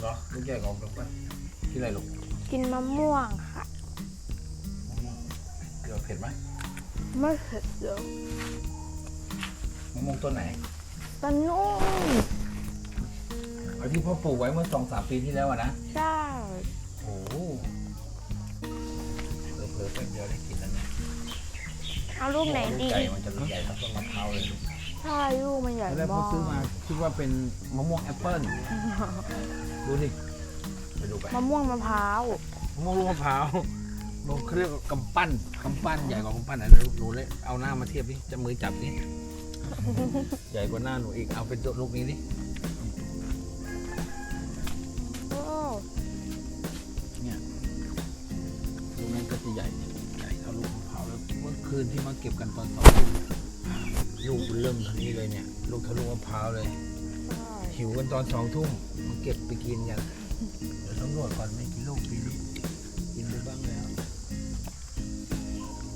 เหรอลูกใหญ่ของกันไปกินอะไรลูกกินมะม่วงค่ะเดี๋ยวเผ็ดไหมไม่เผ็ดเลยมะม่วงต้นไหนตะนุ่มเอาที่พ่อปลูกไว้เมื่อสองสามปีที่แล้วอะนะใช่โอ้โหเผลอๆแป๊บเดียวได้กินแล้วเนี่ยเอาลูกไหนลูกดีใหญ่มันจะลูกใหญ่เท่าต้นมะพร้าวเลยลูก ใช่ลูกมันใหญ่ตอนแรกมาพ่อกซื้อมาคิดว่าเป็นมะม่วงแอปเปิ้ลดูดิไปดูไปมะม่วงมะพร้าวมะม่วงลูกมะพร้าวลงเครื่องกำปั้นกำปั้นใหญ่กว่ากำปั้นไหนนะลูกหนูเลยเอาหน้ามาเทียบดิจะมือจับดิใหญ่กว่าหน้าหนูอีกเอาเป็นลูกนี้ดิโอ้เนี่ยลูกนั้นก็จะใหญ่ใหญ่เท่าลูกมะพร้าวแล้วเมื่อคืนที่มาเก็บกันตอนสองทุ่ม ลูกเริ่มเท่านี้เลยเนี่ย ลูกทะลุมะพร้าวเลยใช่หิวกันตอนสองทุ่มมาเก็บไปกินกันเดี๋ยวสำรวจก่อนไม่กี่ลูกปีนี้กินไปบ้างแล้ว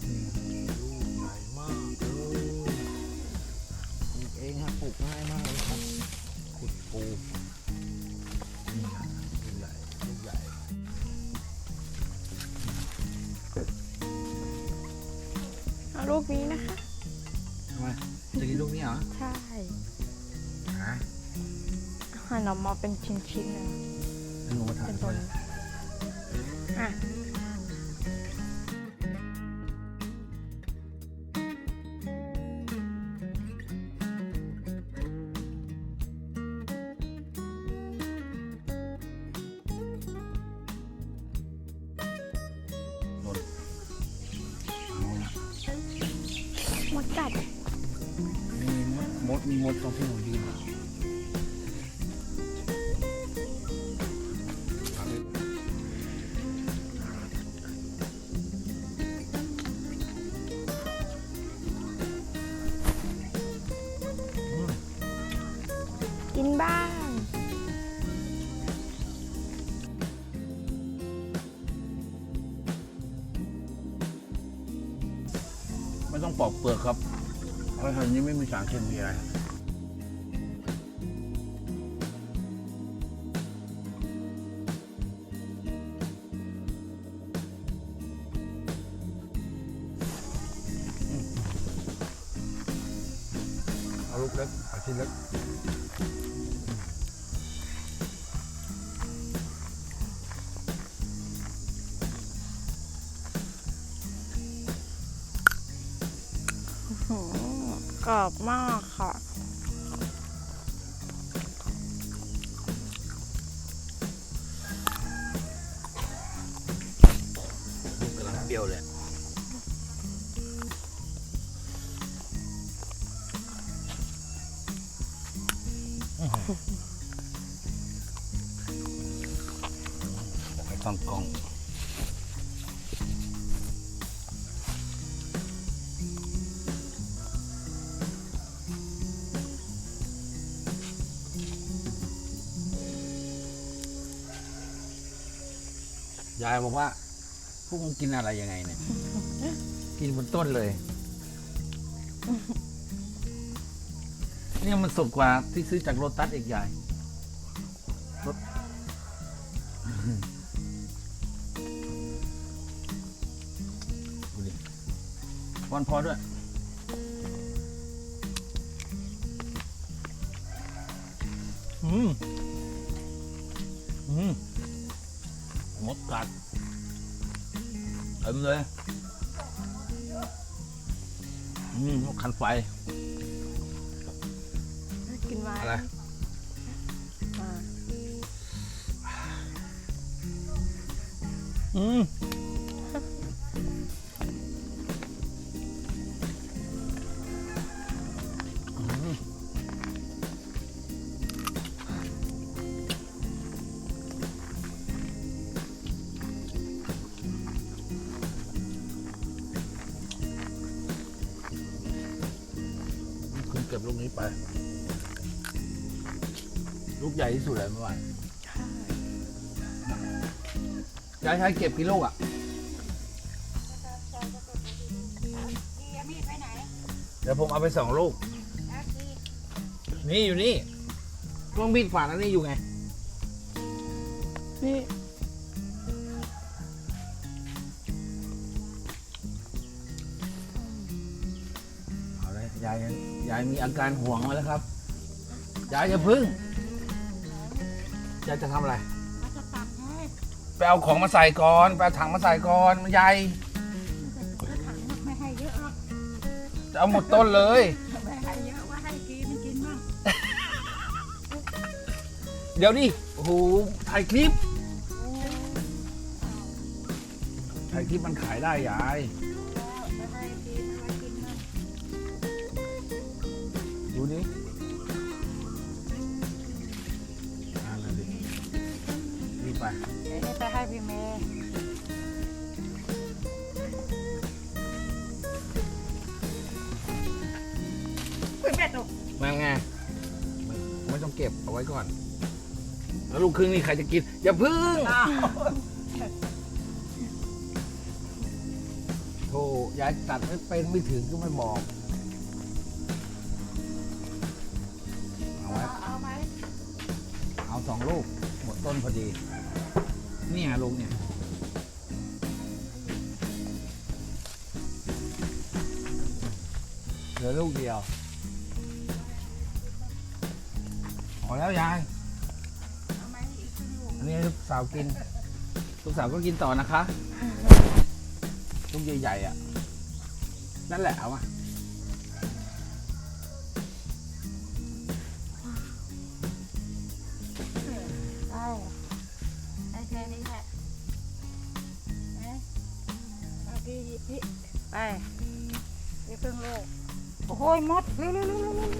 อืมลูกใหญ่มากเลยปลูกเองฮะปลูกง่ายมากเลยครับขุดปลูกนี่ฮะลูกใหญ่ลูกใหญ่เอาลูกนี้นะคะทำไม จะกินลูกนี้เหรอใช่ฮะหั่นออกมาเป็นชิ้นๆเลยแล้วหนูมาถ่ายเป็นทำตัไมวนี้อะเอาละมดกัดมี มีมดตรงที่หนูยืนอะเอาเลยอืมกินบ้างไม่ต้องปอกเปลือกครับเพราะทางนี้ไม่มีสารเคมีอะไร ลูกเล็กเอาชิ้นเล็กหืมกรอบมากค่ะลูกกำลังเปรี้ยวเลย ตั้งกล้องยายบอกว่า พวกมึงกินอะไรยังไงเนี่ย กินบนต้นเลย เนี่ยมันสดกว่าที่ซื้อจากโรตัสอีกยายรถ วันพอด้วยอืมอืมหมดกัดเต็มเลยอืมนกคันไฟ กินไหมอะไรอ่าอืม ก็บลูกนี้ไป ลูกใหญ่ที่สุดเลยเมื่อวานใช่ยายใช้เก็บกี่ลูกอะ เดี๋ยวผมเอาไปสองลูก นี่อยู่นี่กล้องบิดฝานั้นนี่อยู่ไง นี่ ยยายยายมีอาการห่วงมาแล้วครับ ยายอย่าพึ่ง ยายจะทำอะไรเขาจะตักให้ไปเอาของมาใส่ก่อน ไปเอาถังมาใส่ก่อนมันใหญ่ก็ถังไม่ให้เยอะหรอกจะเอาหมดต้นเลย ไม่ให้เยอะว่าให้กินมันกินบ้างเดี๋ยวดิโอ้โหถ่ายคลิป ถ่ายคลิปมันขายได้ยายแเดี๋ยวจะให้พี่เมย์มาไงไม่ไม่ต้องเก็บเอาไว้ก่อน แล้วลูกครึ่งนี่ใครจะกิน อย่าพึ่งโธ่ยายตัดไม่เป็นไม่ถึงก็ไม่บอกเอาไว้เอาไหมเอาสองลูกหมดต้นพอดี เนี่ยลุงเนี่ยเหลือลูกเดียวพอแล้วยายอันนี้ลูกสาวกิน ลูกสาวก็กินต่อนะคะ ลูกใหญ่ๆอะ นั่นแหละเอามา โอ้โหหมดเร็วเร็วเร็วเร็วเร็ว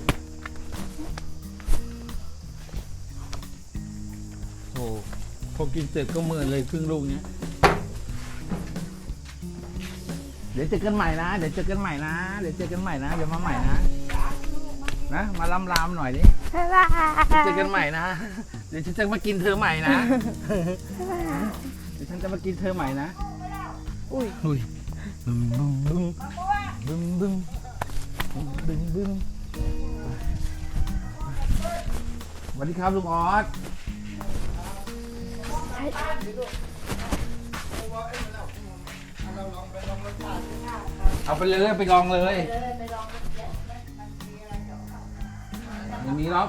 โอ้พอกินเสร็จก็เมื่อยเลยครึ่งลูกเนี้ยเดี๋ยวเจอกันใหม่นะ เดี๋ยวเจอกันใหม่นะ เดี๋ยวเจอกันใหม่นะ เดี๋ยวมาใหม่นะ นะ มาลำลามหน่อยดิบ๊ายบายเจอกันใหม่นะ เดี๋ยวฉันจะมากินเธอใหม่นะ เดี๋ยวฉันจะมากินเธอใหม่นะ อุ้ยอุ้ยบึ้มบึ้มบึ้มบึ้มบึ้ม บึ้มบึ้มสวัสดีครับลุงออสเอาไปเลยไปลองเลยอย่างนี้หรอก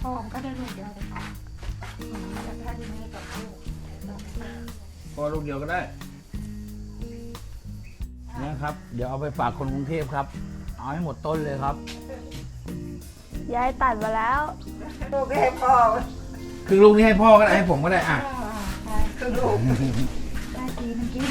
พ่อมก็ได้ลูกเดียวเลยค่ะแต่ถ้าพี่เมย์กับลูกพอลูกเดียวก็ได้เนี่ยครับ เดี๋ยวเอาไปฝากคนกรุงเทพครับ เอาให้หมดต้นเลยครับ ยายตัดมาแล้ว ลูกให้พ่อครึ่งลูกนี้ให้พ่อก็ได้ให้ผมก็ได้อะครึ่งลูก ได้กินมันกิน